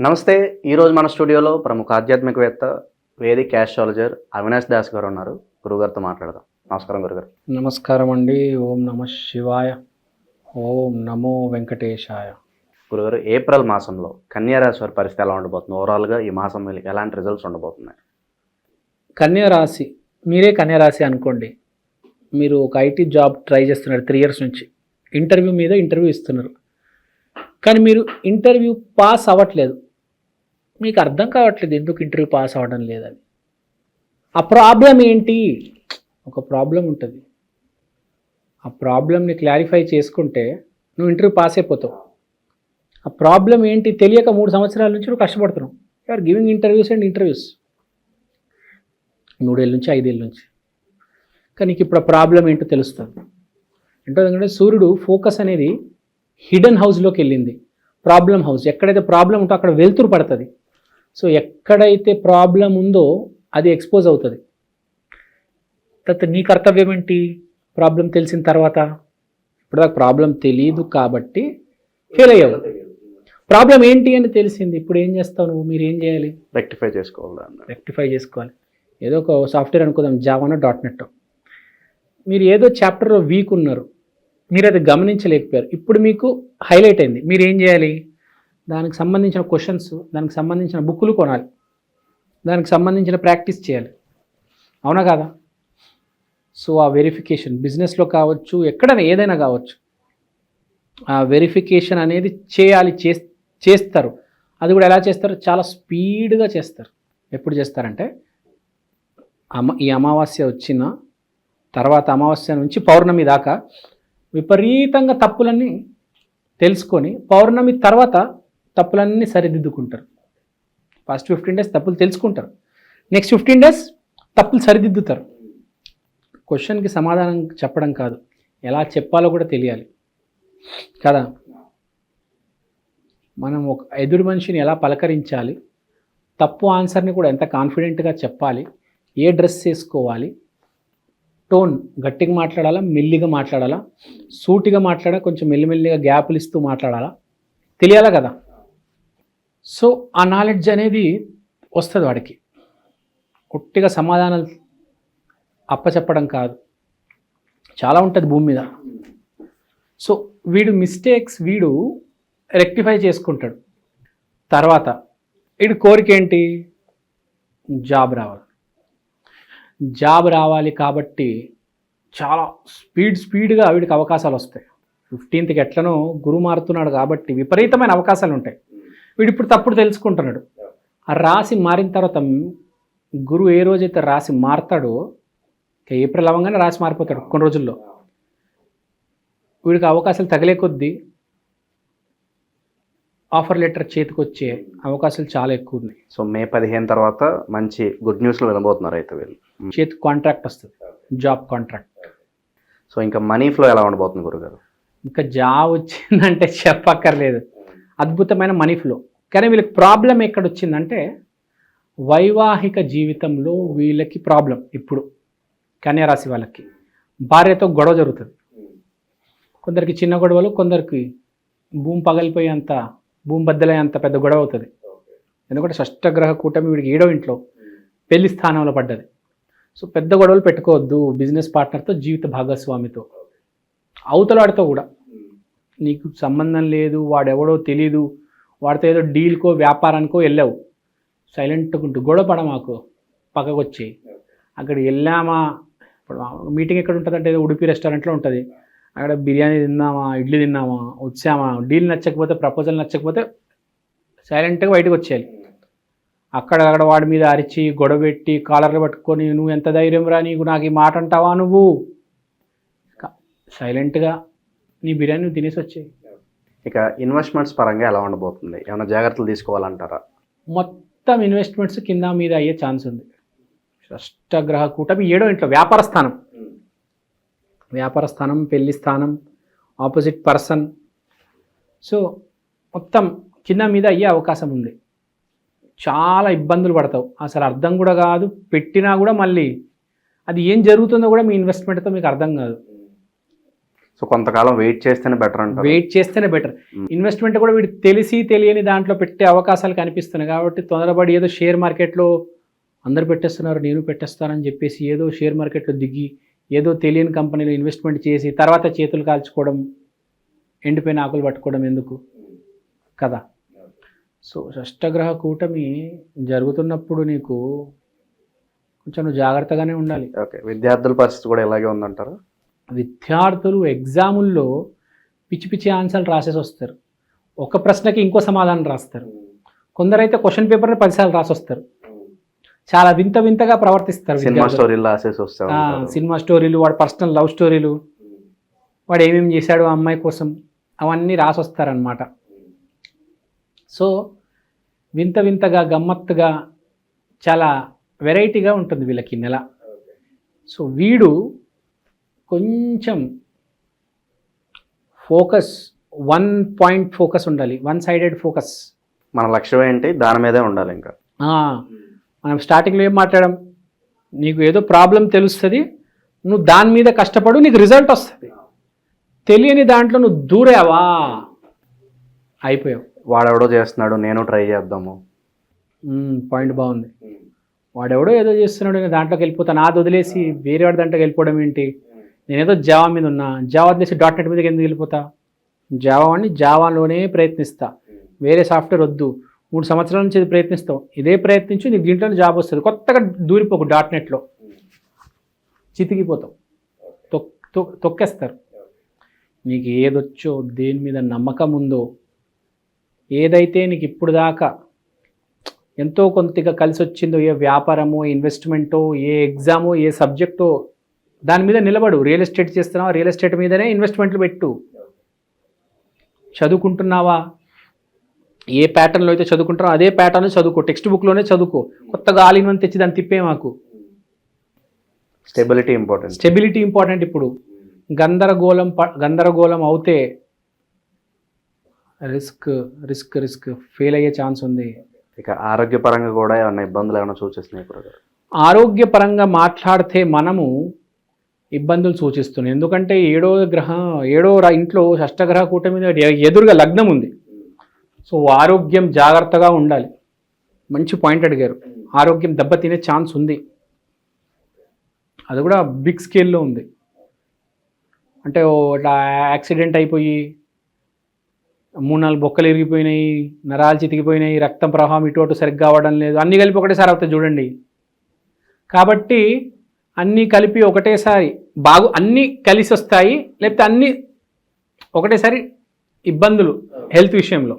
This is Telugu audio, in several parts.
నమస్తే ఈరోజు మన స్టూడియోలో ప్రముఖ ఆధ్యాత్మికవేత్త వేదిక్ యాస్ట్రాలజర్ అవినాష్ దాస్ గారు ఉన్నారు. గురుగారితో మాట్లాడదాం. నమస్కారం గురుగారు. నమస్కారం అండి. ఓం నమ శివాయ. ఓం నమో వెంకటేశాయ. గురుగారు ఏప్రిల్ మాసంలో కన్యా రాశి వారి పరిస్థితి ఎలా ఉండబోతుంది? ఓవరాల్గా ఈ మాసం వీళ్ళకి ఎలాంటి రిజల్ట్స్ ఉండబోతున్నాయి? కన్యా రాశి మీరే కన్యా రాశి అనుకోండి. మీరు ఒక ఐటీ జాబ్ ట్రై చేస్తున్నారు త్రీ ఇయర్స్ నుంచి. ఇంటర్వ్యూ మీద ఇంటర్వ్యూ ఇస్తున్నారు. కానీ మీరు ఇంటర్వ్యూ పాస్ అవ్వట్లేదు. మీకు అర్థం కావట్లేదు ఎందుకు ఇంటర్వ్యూ పాస్ అవ్వడం లేదని ఆ ప్రాబ్లం ఏంటి? ఒక ప్రాబ్లం ఉంటుంది. ఆ ప్రాబ్లమ్ని క్లారిఫై చేసుకుంటే నువ్వు ఇంటర్వ్యూ పాస్ అయిపోతావు. ఆ ప్రాబ్లం ఏంటి తెలియక మూడు సంవత్సరాల నుంచి నువ్వు కష్టపడుతున్నావు. You're giving interviews and interviews మూడేళ్ళ నుంచి ఐదేళ్ళ నుంచి. కానీ నీకు ఇప్పుడు ఆ ప్రాబ్లం ఏంటో తెలుస్తుంది. ఏంటో ఎందుకంటే సూర్యుడు ఫోకస్ అనేది హిడెన్ హౌస్లోకి వెళ్ళింది. Problem house. ఎక్కడైతే ప్రాబ్లం ఉంటో అక్కడ వెలుతురు పడుతుంది. సో ఎక్కడైతే ప్రాబ్లం ఉందో అది ఎక్స్పోజ్ అవుతుంది. తర్వాత నీ కర్తవ్యం ఏంటి? ప్రాబ్లం తెలిసిన తర్వాత? ఇప్పుడు దాకా ప్రాబ్లం తెలియదు కాబట్టి ఫెయిల్ అయ్యావు. ప్రాబ్లం ఏంటి అని తెలిసింది. ఇప్పుడు ఏం చేస్తావు నువ్వు? మీరు ఏం చేయాలి? రెక్టిఫై చేసుకోవాలి. రెక్టిఫై చేసుకోవాలి. ఏదో ఒక సాఫ్ట్వేర్ అనుకుందాం. జావానో డాట్ నెట్ మీరు ఏదో చాప్టర్లో వీక్ ఉన్నారు. మీరు అది గమనించలేకపోయారు. ఇప్పుడు మీకు హైలైట్ అయింది. మీరు ఏం చేయాలి? దానికి సంబంధించిన క్వశ్చన్స్ దానికి సంబంధించిన బుక్కులు కొనాలి. దానికి సంబంధించిన ప్రాక్టీస్ చేయాలి. అవునా కాదా? సో ఆ వెరిఫికేషన్ బిజినెస్లో కావచ్చు ఎక్కడైనా ఏదైనా కావచ్చు ఆ వెరిఫికేషన్ అనేది చేయాలి చేస్ చేస్తారు. అది కూడా ఎలా చేస్తారు? చాలా స్పీడ్గా చేస్తారు. ఎప్పుడు చేస్తారంటే అమ ఈ అమావాస్య వచ్చిన తర్వాత అమావాస్య నుంచి పౌర్ణమి దాకా విపరీతంగా తప్పులన్నీ తెలుసుకొని పౌర్ణమి తర్వాత తప్పులన్నీ సరిదిద్దుకుంటారు. ఫస్ట్ ఫిఫ్టీన్ డేస్ తప్పులు తెలుసుకుంటారు. నెక్స్ట్ ఫిఫ్టీన్ డేస్ తప్పులు సరిదిద్దుతారు. క్వశ్చన్కి సమాధానం చెప్పడం కాదు. ఎలా చెప్పాలో కూడా తెలియాలి. కదా? మనం ఒక ఎదురు మనిషిని ఎలా పలకరించాలి? తప్పు ఆన్సర్ని కూడా ఎంత కాన్ఫిడెంట్గా చెప్పాలి? ఏ డ్రెస్ వేసుకోవాలి? టోన్ గట్టిగా మాట్లాడాలా? మెల్లిగా మాట్లాడాలా? సూటిగా మాట్లాడా? కొంచెం మెల్లిమెల్లిగా గ్యాపులు ఇస్తూ మాట్లాడాలా? తెలియాలా కదా? సో ఆ నాలెడ్జ్ అనేది వస్తుంది వాడికి. ఒట్టిగా సమాధానాలు అప్పచెప్పడం కాదు. చాలా ఉంటుంది భూమి మీద. సో వీడు మిస్టేక్స్ వీడు రెక్టిఫై చేసుకుంటాడు. తర్వాత వీడి కోరిక ఏంటి? జాబ్ రావాలి. జాబ్ రావాలి కాబట్టి చాలా స్పీడ్ స్పీడ్గా వీడికి అవకాశాలు వస్తాయి. ఫిఫ్టీన్త్కి ఎట్లనో గురు మారుతున్నాడు కాబట్టి విపరీతమైన అవకాశాలు ఉంటాయి. వీడు ఇప్పుడు తప్పుడు తెలుసుకుంటున్నాడు. ఆ రాశి మారిన తర్వాత గురువు ఏ రోజైతే రాశి మారుతాడో ఏప్రిల్ అవ్వగానే రాశి మారిపోతాడు కొన్ని రోజుల్లో. వీడికి అవకాశాలు తగిలే కొద్దీ ఆఫర్ లెటర్ చేతికి వచ్చే అవకాశాలు చాలా ఎక్కువ ఉన్నాయి. సో మే పదిహేను తర్వాత మంచి గుడ్ న్యూస్లో వినబోతున్నారు అయితే వీళ్ళు. చేతికి కాంట్రాక్ట్ వస్తుంది. జాబ్ కాంట్రాక్ట్ సో ఇంకా మనీ ఫ్లో ఎలా ఉండబోతుంది గురుగారు? ఇంకా జాబ్ వచ్చిందంటే చెప్పక్కర్లేదు. అద్భుతమైన మనీ ఫ్లో. కానీ వీళ్ళకి ప్రాబ్లం ఎక్కడ వచ్చిందంటే వైవాహిక జీవితంలో వీళ్ళకి ప్రాబ్లం ఇప్పుడు కన్యారాశి వాళ్ళకి. భార్యతో గొడవ జరుగుతుంది. కొందరికి చిన్న గొడవలు కొందరికి భూమి పగలిపోయేంత భూమి బద్దలయ్యేంత పెద్ద గొడవ అవుతుంది. ఎందుకంటే షష్టగ్రహ కూటమి వీడికి ఏడో ఇంట్లో పెళ్ళి స్థానంలో పడ్డది. సో పెద్ద గొడవలు పెట్టుకోవద్దు బిజినెస్ పార్ట్నర్తో జీవిత భాగస్వామితో. అవతలాడితో కూడా. నీకు సంబంధం లేదు వాడెవడో తెలీదు వాడితో ఏదో డీల్కో వ్యాపారానికో వెళ్ళావు. సైలెంట్గా ఉంటూ గొడవ పడ మాకు పక్కకొచ్చి. అక్కడ వెళ్ళామా? ఇప్పుడు మీటింగ్ ఎక్కడ ఉంటుందంటే ఏదో ఉడిపి రెస్టారెంట్లో ఉంటుంది. అక్కడ బిర్యానీ తిన్నామా ఇడ్లీ తిన్నామా వచ్చామా? డీల్ నచ్చకపోతే ప్రపోజల్ నచ్చకపోతే సైలెంట్గా బయటకు వచ్చేయాలి. అక్కడ అక్కడ వాడి మీద అరిచి గొడవ పెట్టి కాలర్లు పట్టుకొని నువ్వు ఎంత ధైర్యం రా నీకు నాకు ఈ మాట అంటావా నువ్వు? సైలెంట్గా నీ బిర్యానీ నువ్వు తినేసి వచ్చేయి. ఇక ఇన్వెస్ట్మెంట్స్ పరంగా ఎలా ఉండబోతుంది? ఏమైనా జాగ్రత్తలు తీసుకోవాలంటారా? మొత్తం ఇన్వెస్ట్మెంట్స్ కింద మీద అయ్యే ఛాన్స్ ఉంది. షష్టగ్రహ కూటమి ఏడో ఇంట్లో వ్యాపార స్థానం. వ్యాపార స్థానం పెళ్ళి స్థానం ఆపోజిట్ పర్సన్ సో మొత్తం కింద మీద అయ్యే అవకాశం ఉంది. చాలా ఇబ్బందులు పడతావు. అసలు అర్థం కూడా కాదు. పెట్టినా కూడా మళ్ళీ అది ఏం జరుగుతుందో కూడా మీ ఇన్వెస్ట్మెంట్తో మీకు అర్థం కాదు. సో కొంతకాలం వెయిట్ చేస్తేనే బెటర్ అంటారు. వెయిట్ చేస్తేనే బెటర్. ఇన్వెస్ట్మెంట్ కూడా వీడికి తెలిసి తెలియని దాంట్లో పెట్టే అవకాశాలు కనిపిస్తున్నాయి కాబట్టి తొందరపడి ఏదో షేర్ మార్కెట్లో అందరు పెట్టేస్తున్నారు నేను పెట్టేస్తానని చెప్పేసి ఏదో షేర్ మార్కెట్లో దిగి ఏదో తెలియని కంపెనీలో ఇన్వెస్ట్మెంట్ చేసి తర్వాత చేతులు కాల్చుకోవడం ఎండిపోయిన ఆకులు పట్టుకోవడం ఎందుకు? కదా. సో షష్టగ్రహ కూటమి జరుగుతున్నప్పుడు నీకు కొంచెం జాగ్రత్తగానే ఉండాలి. ఓకే. విద్యార్థుల పరిస్థితి కూడా ఇలాగే ఉందంటారు? విద్యార్థులు ఎగ్జాముల్లో పిచ్చి పిచ్చి ఆన్సర్లు రాసేసి వస్తారు. ఒక ప్రశ్నకి ఇంకో సమాధానం రాస్తారు. కొందరైతే క్వశ్చన్ పేపర్ని పదిసార్లు రాసి వస్తారు చాలా వింత వింతగా ప్రవర్తిస్తారు సినిమా. స్టోరీలు. సినిమా స్టోరీలు వాడి పర్సనల్ లవ్ స్టోరీలు వాడు ఏమేమి చేశాడు ఆ అమ్మాయి కోసం అవన్నీ రాసి వస్తారనమాట సో వింత వింతగా గమ్మత్తుగా చాలా వెరైటీగా ఉంటుంది వీళ్ళకి నెల. సో వీడు కొంచెం ఫోకస్ వన్ పాయింట్ ఫోకస్ ఉండాలి. One sided focus. మన లక్ష్యం ఏంటి? దాని మీదే ఉండాలి ఇంకా. మనం స్టార్టింగ్లో ఏం మాట్లాడాం? నీకు ఏదో ప్రాబ్లం తెలుస్తుంది నువ్వు దాని మీద కష్టపడు నీకు రిజల్ట్ వస్తుంది. తెలియని దాంట్లో నువ్వు దూరావా? అయిపోయావు. వాడెవడో చేస్తున్నాడు నేను ట్రై చేద్దాము. పాయింట్ బాగుంది. వాడెవడో ఏదో చేస్తున్నాడు నేను దాంట్లోకి వెళ్ళిపోతాను. అది వదిలేసి వేరే వాడి దాంట్లోకి వెళ్ళిపోవడం ఏంటి? నేనేదో జావా మీద ఉన్నా జావా వదిలేసి డాట్ నెట్ మీదకి ఎందుకు వెళ్ళిపోతా? జావా అని జావాలోనే ప్రయత్నిస్తా. వేరే సాఫ్ట్వేర్ వద్దు. మూడు సంవత్సరాల నుంచి ఇది ప్రయత్నిస్తావు. ఇదే ప్రయత్నించి నీకు దీంట్లోనే జాబ్ వస్తుంది. కొత్తగా దూరిపోకు డాట్ నెట్లో. చితికిపోతావు. తొక్ తొక్- తొక్కేస్తారు. నీకు ఏదొచ్చో దేని మీద నమ్మకం ఉందో ఏదైతే నీకు ఇప్పుడు దాకా ఎంతో కొంతగా కలిసి వచ్చిందో ఏ వ్యాపారమో ఇన్వెస్ట్మెంటో ఏ ఎగ్జామో ఏ సబ్జెక్టో దాని మీద నిలబడు. రియల్ ఎస్టేట్ చేస్తున్నావా? రియల్ ఎస్టేట్ మీదనే ఇన్వెస్ట్మెంట్లు పెట్టు. చదువుకుంటున్నావా? ఏ ప్యాటర్న్లో అయితే చదువుకుంటారో అదే ప్యాటర్న్ చదువుకో. టెక్స్ట్ బుక్లోనే చదువుకో. కొత్తగా ఆల్ ఇన్ వన్ తెచ్చి దాన్ని తిప్పే మాకు. స్టెబిలిటీ ఇంపార్టెంట్ స్టెబిలిటీ ఇంపార్టెంట్ ఇప్పుడు. గందరగోళం గందరగోళం అవుతే రిస్క్ రిస్క్ రిస్క్ ఫెయిల్ అయ్యే ఛాన్స్ ఉంది. ఇక ఆరోగ్యపరంగా కూడా ఏమైనా ఇబ్బందులు ఏమైనా సూచిస్తున్నాయి ఆరోగ్యపరంగా మాట్లాడితే మనము ఇబ్బందులు సూచిస్తున్నాయి. ఎందుకంటే ఏడో గ్రహ ఏడో ఇంట్లో షష్టగ్రహ కూటమి మీద ఎదురుగా లగ్నం ఉంది. సో ఆరోగ్యం జాగ్రత్తగా ఉండాలి. మంచి పాయింట్ అడిగారు. ఆరోగ్యం దెబ్బతినే ఛాన్స్ ఉంది. అది కూడా బిగ్ స్కేల్లో ఉంది. అంటే ఇట్లా యాక్సిడెంట్ అయిపోయి మూడు నాలుగు బొక్కలు ఇరిగిపోయినాయి నరాలు చితికిపోయినాయి రక్తం ప్రవాహం ఇటు అటు సరిగ్గా అవ్వడం లేదు. అన్నీ కలిపి ఒకటేసారి అవుతాయి చూడండి. కాబట్టి అన్నీ కలిపి ఒకటేసారి బాగు అన్నీ కలిసి వస్తాయి లేకపోతే అన్నీ ఒకటేసారి ఇబ్బందులు హెల్త్ విషయంలో.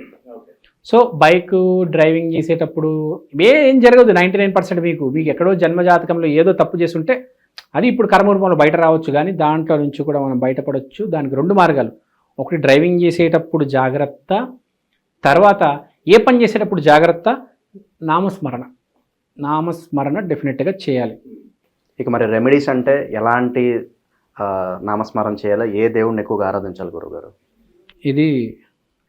సో బైక్ డ్రైవింగ్ చేసేటప్పుడు ఏం జరగదు నైంటీ నైన్ పర్సెంట్ మీకు. మీకు ఎక్కడో జన్మజాతకంలో ఏదో తప్పు చేస్తుంటే అది ఇప్పుడు కర్మరూపంలో బయట రావచ్చు కానీ దాంట్లో నుంచి కూడా మనం బయటపడవచ్చు దానికి రెండు మార్గాలు. ఒకటి డ్రైవింగ్ చేసేటప్పుడు జాగ్రత్త తర్వాత ఏ పని చేసేటప్పుడు జాగ్రత్త? నామస్మరణ. నామస్మరణ డెఫినెట్గా చేయాలి. ఇక మరి రెమెడీస్ అంటే ఎలాంటి నామస్మరణ చేయాలో? ఏ దేవుడిని ఎక్కువగా ఆరాధించాలి గురుగారు ఇది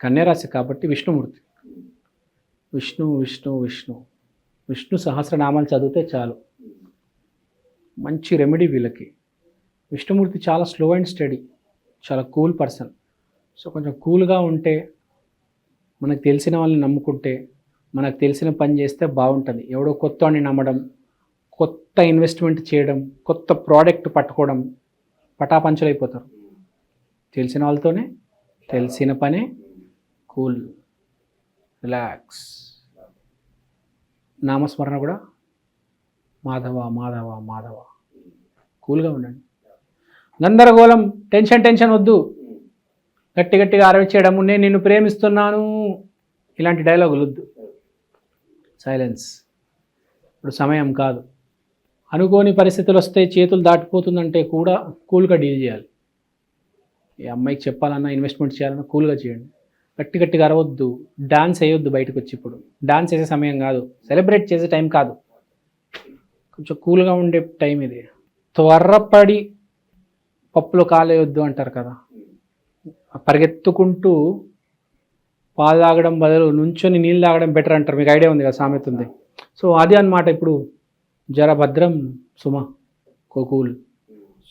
కన్యారాశి కాబట్టి విష్ణుమూర్తి. విష్ణు విష్ణు విష్ణు. విష్ణు సహస్రనామాలు చదివితే చాలు. మంచి రెమెడీ వీళ్ళకి. విష్ణుమూర్తి చాలా స్లో అండ్ స్టడీ. చాలా కూల్ పర్సన్. సో కొంచెం కూల్గా ఉంటే మనకు తెలిసిన వాళ్ళని నమ్ముకుంటే మనకు తెలిసిన పని చేస్తే బాగుంటుంది. ఎవడో కొత్త వాడిని నమ్మడం కొత్త ఇన్వెస్ట్మెంట్ చేయడం కొత్త ప్రోడక్ట్ పట్టుకోవడం పటాపంచలైపోతారు. తెలిసిన వాళ్ళతోనే తెలిసిన పనే కూల్ రిలాక్స్. నామస్మరణ కూడా మాధవ మాధవ మాధవ. కూల్గా ఉండండి. గందరగోళం టెన్షన్ టెన్షన్ వద్దు. గట్టి గట్టిగా ఆరవించేయడము నేను నిన్ను ప్రేమిస్తున్నాను. ఇలాంటి డైలాగులు వద్దు. సైలెన్స్ ఇప్పుడు సమయం కాదు. అనుకోని పరిస్థితులు వస్తే చేతులు దాటిపోతుందంటే కూడా కూల్గా డీల్ చేయాలి. ఈ అమ్మాయికి చెప్పాలన్నా ఇన్వెస్ట్మెంట్ చేయాలన్నా కూల్గా చేయండి. గట్టి గట్టిగా అరవద్దు. డాన్స్ వేయొద్దు బయటకు వచ్చి ఇప్పుడు. డాన్స్ చేసే సమయం కాదు. సెలబ్రేట్ చేసే టైం కాదు. కొంచెం కూల్గా ఉండే టైం ఇది. త్వరపడి పప్పులో కాలేయొద్దు అంటారు కదా. పరిగెత్తుకుంటూ పాలు తాగడం బదులు నుంచొని నీళ్ళు తాగడం బెటర్ అంటారు. మీకు ఐడియా ఉంది కదా సామెత ఉంది. సో అది అన్నమాట ఇప్పుడు జర భద్రం సుమ కూల్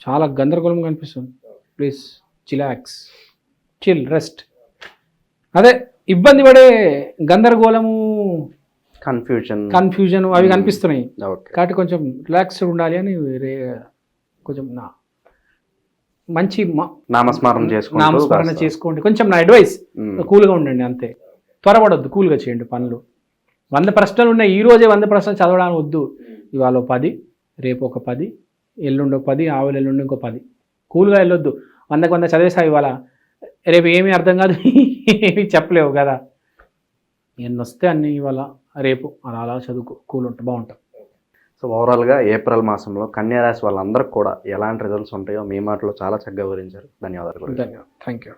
చాలా గందరగోళంగా అనిపిస్తుంది ప్లీజ్ చిలాక్స్ చిల్ రెస్ట్ అదే ఇబ్బంది పడే గందరగోళము కన్ఫ్యూజన్ కన్ఫ్యూజన్ అవి కనిపిస్తున్నాయి. ఓకే కాబట్టి కొంచెం రిలాక్స్డ్ ఉండాలి అని కొంచెం నా మంచి నామస్మరణ చేసుకుంటూ నామస్మరణ చేసుకోండి కొంచెం నా అడ్వైస్ ఉమ్. కూల్గా ఉండండి అంతే. త్వరపడొద్దు కూల్గా చేయండి పనులు. వంద ప్రశ్నలు ఉన్నాయి ఈ రోజే వంద ప్రశ్నలు చదవడానికి వద్దు ఇవాళ ఒక పది రేపు ఒక పది ఎల్లుండి ఒక పది ఆవులు ఎల్లుండి ఇంకో పది. కూల్గా వెళ్ళొద్దు. వందకు వంద చదివేసా ఇవాళ. రేపు ఏమీ అర్థం కాదు ఏమీ చెప్పలేవు కదా. ఎన్ని వస్తే అన్ని ఇవాళ రేపు అలా అలా చదువుకో. కూల్ ఉంటా బాగుంటాం. సో ఓవరాల్గా ఏప్రిల్ మాసంలో కన్యా రాశి వాళ్ళందరికీ కూడా ఎలాంటి రిజల్ట్స్ ఉంటాయో మీ మాటలో చాలా చక్కగా వివరించారు. ధన్యవాదాలు. ధన్యవాదాలు. Thank you